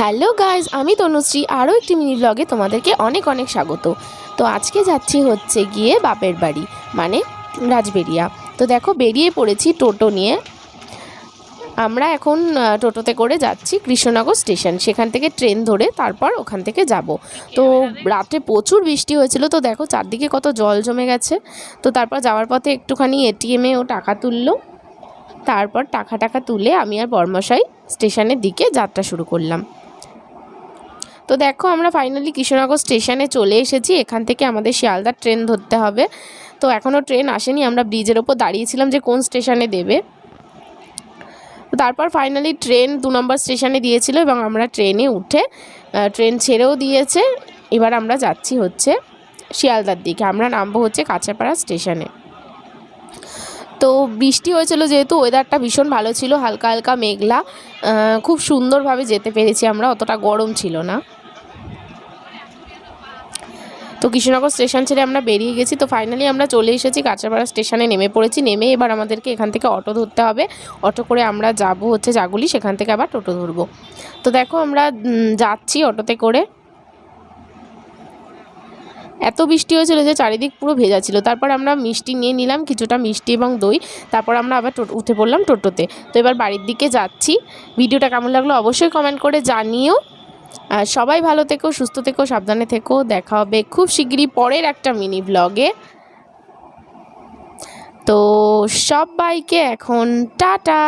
Hello guys আমি তনুশ্রী। আরও একটি মিনি ব্লগে তোমাদেরকে অনেক অনেক স্বাগত। তো আজকে যাচ্ছি হচ্ছে গিয়ে বাপের বাড়ি মানে রাজবেরিয়া। তো দেখো, বেরিয়ে পড়েছি টোটো নিয়ে। আমরা এখন টোটোতে করে যাচ্ছি কৃষ্ণনগর স্টেশন। সেখান থেকে ট্রেন ধরে তারপর ওখান থেকে যাব। তো রাতে প্রচুর বৃষ্টি হয়েছিল। তো দেখো, চারদিকে কত জল জমে গেছে। তো তারপর যাওয়ার পথে একটুখানি এটিএমে ও টাকা তুললো। তারপর টাকা টাকা তুলে আমি আর বর্মশাই স্টেশনের দিকে যাত্রা শুরু করলাম। তো দেখো, আমরা ফাইনালি কৃষ্ণনগর স্টেশনে চলে এসেছি। এখান থেকে আমাদের শিয়ালদার ট্রেন ধরতে হবে। তো এখনও ট্রেন আসেনি, আমরা ব্রিজের ওপর দাঁড়িয়েছিলাম যে কোন স্টেশনে দেবে। তারপর ফাইনালি ট্রেন দু নম্বর স্টেশনে দিয়েছিল এবং আমরা ট্রেনে উঠে ট্রেন ছেড়েও দিয়েছে। এবার আমরা যাচ্ছি হচ্ছে শিয়ালদার দিকে। আমরা নামবো হচ্ছে কাঁচাপাড়া স্টেশনে তো বৃষ্টি হয়েছিল যেহেতু ওয়েদারটা ভীষণ ভালো ছিল, হালকা হালকা মেঘলা খুব সুন্দরভাবে যেতে পেরেছি আমরা, অতটা গরম ছিল না। তো কৃষ্ণনগর স্টেশন ছেড়ে আমরা বেরিয়ে গেছি। তো ফাইনালি আমরা চলে এসেছি কাঁচাপাড়া স্টেশনে, নেমে পড়েছি। নেমে এবার আমাদেরকে এখান থেকে অটো ধরতে হবে। অটো করে আমরা যাব হচ্ছে জাগুলি, সেখান থেকে আবার টোটো ধরবো। তো দেখো আমরা যাচ্ছি অটোতে করে। এত বৃষ্টি হয়েছিল যে চারিদিক পুরো ভেজা ছিল। তারপর আমরা মিষ্টি নিয়ে নিলাম, কিছুটা মিষ্টি এবং দই। তারপর আমরা আবার উঠে পড়লাম টোটোতে। তো এবার বাড়ির দিকে যাচ্ছি। ভিডিওটা কেমন লাগল অবশ্যই কমেন্ট করে জানিও। আর সবাই ভালো থেকো, সুস্থ থেকো, সাবধানে থেকো। দেখা হবে খুব শিগগিরই পরের একটা মিনি ব্লগে তো সবাইকে এখন টাটা।